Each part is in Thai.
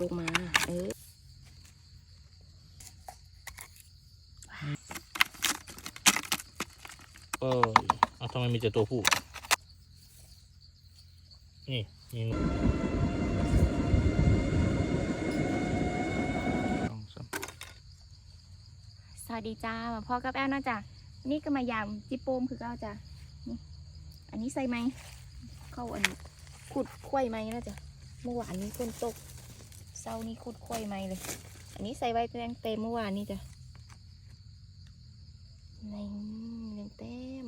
ลงมาเออก็เอาทำไมมีแต่ตัวผู้ นี่ยิงสองสามสวัสดีจ้ามาพ่อกับแอลนะจ้ะนี่ก็มายามจิโปมคือเก้าจ้ะนี่อันนี้ใส่ไหมเข้าอันนี้ขุดควายไหมนะจ้ะเมื่อวานนี้ฝนตก เศร้านี้ขุดควายไหมเลย อันนี้ใส่ไว้เต็มเต็มเมื่อวานนี้จ้ะในเต็มเต็ม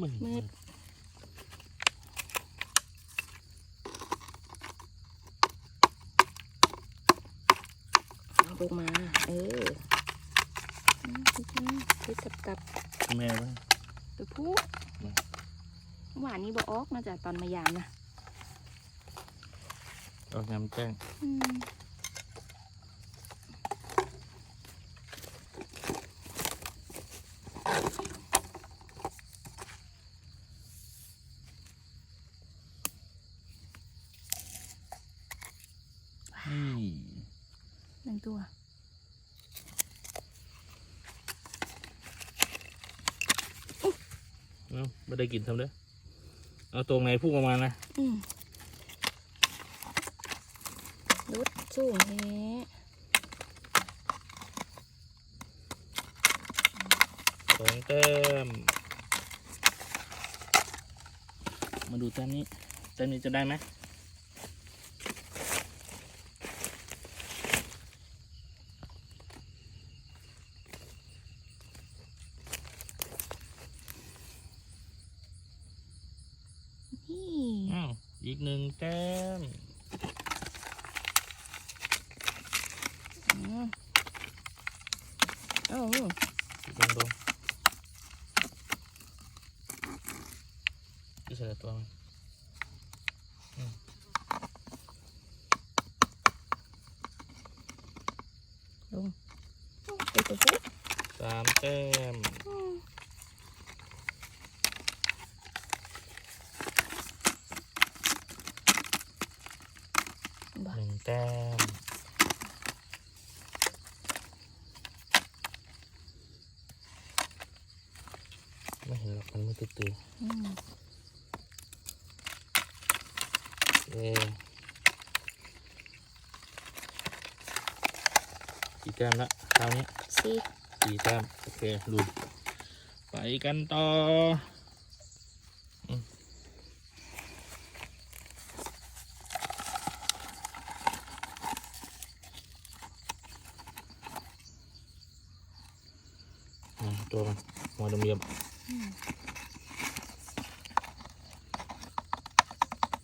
มืดมืดเอาลงมา เอออืมคือกับกับแม่บ้างตัวผู้ หวานนี้บอออกมาจากตอนมายามนะออกงามแจ้งอืมนี่หนึ่งตัวเอาไม่ได้กินทำเด้อ เอาตรงไหนพุ่งออกมานะรุดสูงเฮ้สองแต้ม มาดูแต้มนี้แต้มนี้จะได้ไหมนี่ อ้าวอีกหนึ่งแต้มอืมเอ้าลงลงที่ใส่ตัวมันลงไปตัวผู้สามแต้ม อืมบ้า หนึ่งแต้ม ไม่ เห็นหรอกมันไม่ติดตัวอืมเอ๊กี่แต้ม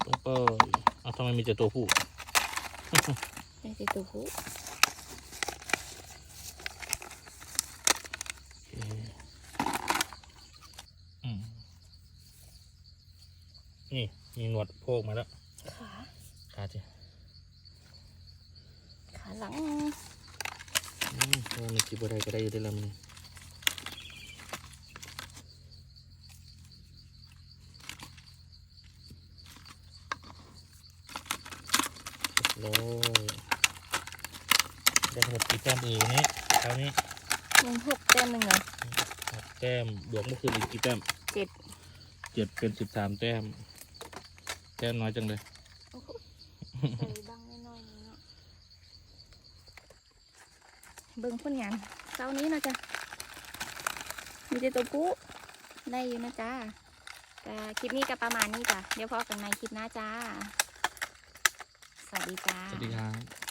ละคราวนี้สี่สี่แต้มโอเคลุยไปกันต่ออืมอ่าตัวมันหัวดำเยี่ยมอืมแล้วก็เอาทำไมมีแต่ตัวผู้ได้แต่ตัวผู้โอเคอืมนี่มีหนวดโพกมาแล้ว ขา ขาดสิขาหลังอืมโอ้มีจิบอะไรก็ได้อยู่ได้แล้วมัน โอ้ได้ทั้งหมดกี่แต้มเอ่ยวันนี้คราวนี้มันหกแต้มหนึ่งเหรอหกแต้มบวกเมื่อคืนอีกกี่แต้มเจ็ดเจ็ดเป็นสิบสามแต้ม แต้มน้อยจังเลยโอ้โหใส่บังน้อยๆนี่เนาะเบิ่งผลงานเช้านี้เนาะจ้ะมีแต่ตัวผู้ได้อยู่นะจ้าก็คลิปนี้ก็ประมาณนี้จ้ะ เดี๋ยวพอกันในคลิปหน้าจ้า สวัสดีจ้า สวัสดีครับ